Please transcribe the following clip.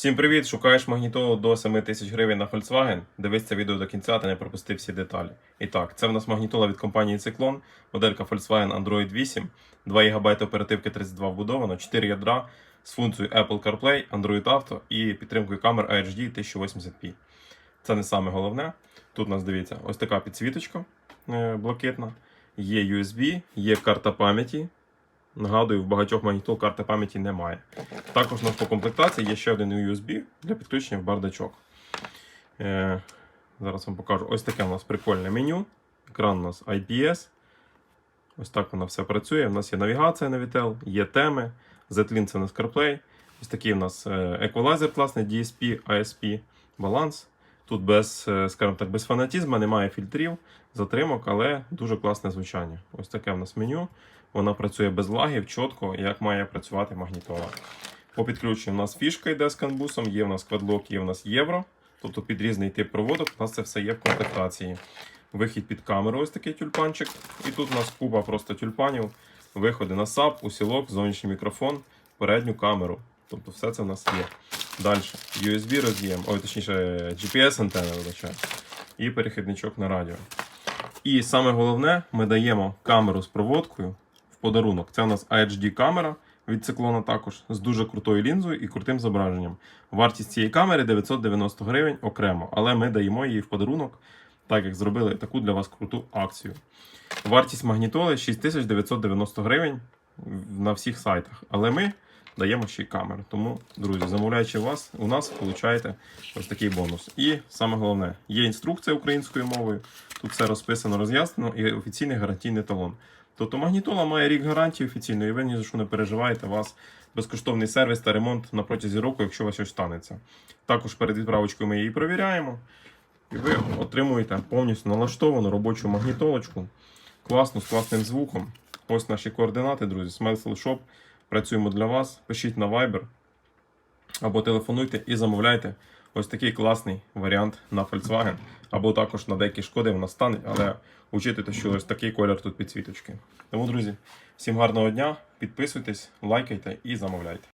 Всім привіт! Шукаєш магнітолу до 7 тисяч гривень на Volkswagen? Дивись це відео до кінця та не пропусти всі деталі. І так, це в нас магнітола від компанії Cyclone, моделька Volkswagen Android 8, 2 ГБ оперативки 32 вбудовано, 4 ядра з функцією Apple CarPlay, Android Auto і підтримкою камер HD 1080p. Це не саме головне. Тут у нас дивіться, ось така підсвіточка е, блакитна, є USB, є карта пам'яті. Нагадую, в багатьох магнітол карти пам'яті немає. Також у нас по комплектації є ще один USB для підключення в бардачок. Е, зараз вам покажу. Ось таке у нас прикольне меню. Екран у нас IPS. Ось так воно все працює. У нас є навігація на Vitel, є теми. Z-Link це у нас CarPlay. Ось такий у нас е, еквалайзер класний DSP, ASP, баланс. Тут без, е, скажімо так, без фанатізму, немає фільтрів, затримок, але дуже класне звучання. Ось таке у нас меню. Вона працює без лагів, чітко, як має працювати магнітола. По підключенню у нас фішка йде з канбусом, є в нас квадлок, є в нас євро. Тобто під різний тип проводок у нас це все є в комплектації. Вихід під камеру, ось такий тюльпанчик. І тут у нас купа просто тюльпанів, виходи на SAP, усілок, зовнішній мікрофон, передню камеру. Тобто все це в нас є. Далі USB роз'єм, ой, точніше, GPS антенна вибачаю, і перехідничок на радіо. І саме головне, ми даємо камеру з проводкою в подарунок. Це у нас HD камера від циклона також з дуже крутою лінзою і крутим зображенням. Вартість цієї камери 990 гривень окремо, але ми даємо її в подарунок, так як зробили таку для вас круту акцію. Вартість магнітоли 6990 гривень на всіх сайтах. Але ми даємо ще й камеру. Тому, друзі, замовляючи вас, у нас получаєте ось такий бонус. І саме головне, є інструкція українською мовою. Тут все розписано, роз'яснено і офіційний гарантійний талон. Тобто магнітола має рік гарантії офіційної, і ви ні за що не переживаєте. У вас безкоштовний сервіс та ремонт на протязі року, якщо у вас щось станеться. Також перед відправочкою ми її перевіряємо. І ви отримуєте повністю налаштовану робочу магнітолочку. Класну, з класним звуком. Ось наші координати, друзі. Smile Shop. Працюємо для вас. Пишіть на Viber або телефонуйте і замовляйте ось такий класний варіант на Volkswagen. Або також на деякі шкоди вона стане, але учитуйте, що ось такий колір тут підсвіточки. Тому, друзі, всім гарного дня, підписуйтесь, лайкайте і замовляйте.